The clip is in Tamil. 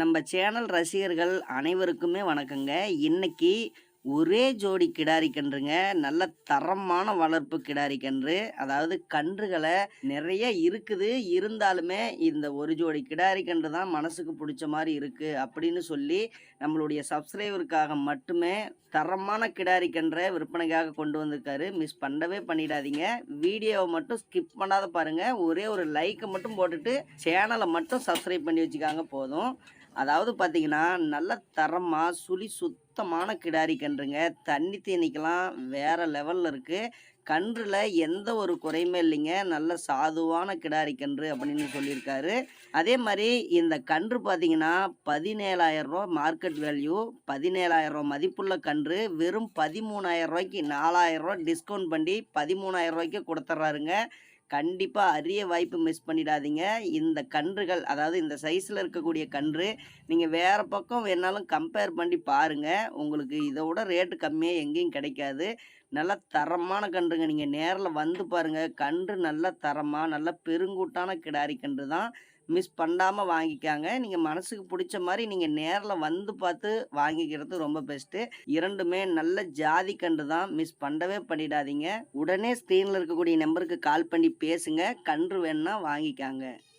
நம்ம சேனல் ரசிகர்கள் அனைவருக்குமே வணக்கங்க. இன்னைக்கு ஒரே ஜோடி கிடாரி கன்றுங்க நல்ல தரமான வளர்ப்பு கிடாரி கன்று அதாவது கன்றுகளை நிறைய இருக்குது. இருந்தாலுமே இந்த ஒரு ஜோடி கிடாரி கன்று தான் மனசுக்கு பிடிச்ச மாதிரி இருக்கு அப்படின்னு சொல்லி நம்மளுடைய சப்ஸ்கிரைபருக்காக மட்டுமே தரமான கிடாரி கன்றை விற்பனைக்காக கொண்டு வந்திருக்காரு. மிஸ் பண்ணவே பண்ணிடாதீங்க. வீடியோவை மட்டும் ஸ்கிப் பண்ணாத பாருங்க. ஒரே ஒரு லைக்கை மட்டும் போட்டுட்டு சேனலை மட்டும் சப்ஸ்கிரைப் பண்ணி வச்சுக்காங்க போதும். அதாவது பார்த்தீங்கன்னா நல்ல தரமாக சுழி சுத்தமான கிடாரி கன்றுங்க. தண்ணி தீனிக்கெல்லாம் வேறு லெவலில் இருக்குது கன்றில் எந்த ஒரு குறையுமே இல்லைங்க. நல்ல சாதுவான கிடாரி கன்று அப்படின்னு சொல்லியிருக்காரு. அதே மாதிரி இந்த கன்று பார்த்தீங்கன்னா பதினேழாயிரம் ரூபா மார்க்கெட் வேல்யூ பதினேழாயிரம் மதிப்புள்ள கன்று வெறும் பதிமூணாயிரம் ரூபாய்க்கு நாலாயிரம் ரூபா டிஸ்கவுண்ட் பண்ணி பதிமூணாயிரம் ரூபாய்க்கு கொடுத்துட்றாருங்க கண்டிப்பாக அரிய வாய்ப்பு மிஸ் பண்ணிடாதீங்க. இந்த கன்றுகள் அதாவது இந்த சைஸில் இருக்கக்கூடிய கன்று நீங்கள் வேறு பக்கம் வேணாலும் கம்பேர் பண்ணி பாருங்கள் உங்களுக்கு இதை விட ரேட்டு கம்மியாக எங்கேயும் கிடைக்காது. நல்ல தரமான கன்றுங்க. நீங்கள் நேரில் வந்து பாருங்கள் கன்று நல்ல தரமாக நல்ல பெருங்கூட்டான கிடாரி கன்று தான் மிஸ் பண்ணாமல் வாங்கிக்காங்க. நீங்கள் மனசுக்கு பிடிச்ச மாதிரி நீங்கள் நேரில் வந்து பார்த்து வாங்கிக்கிறது ரொம்ப பெஸ்ட்டு இரண்டுமே நல்ல ஜாதி கன்று தான் மிஸ் பண்ணவே பண்ணிடாதீங்க. உடனே ஸ்க்ரீனில் இருக்கக்கூடிய நம்பருக்கு கால் பண்ணி பேசுங்க. கன்று வேணுன்னா வாங்கிக்காங்க.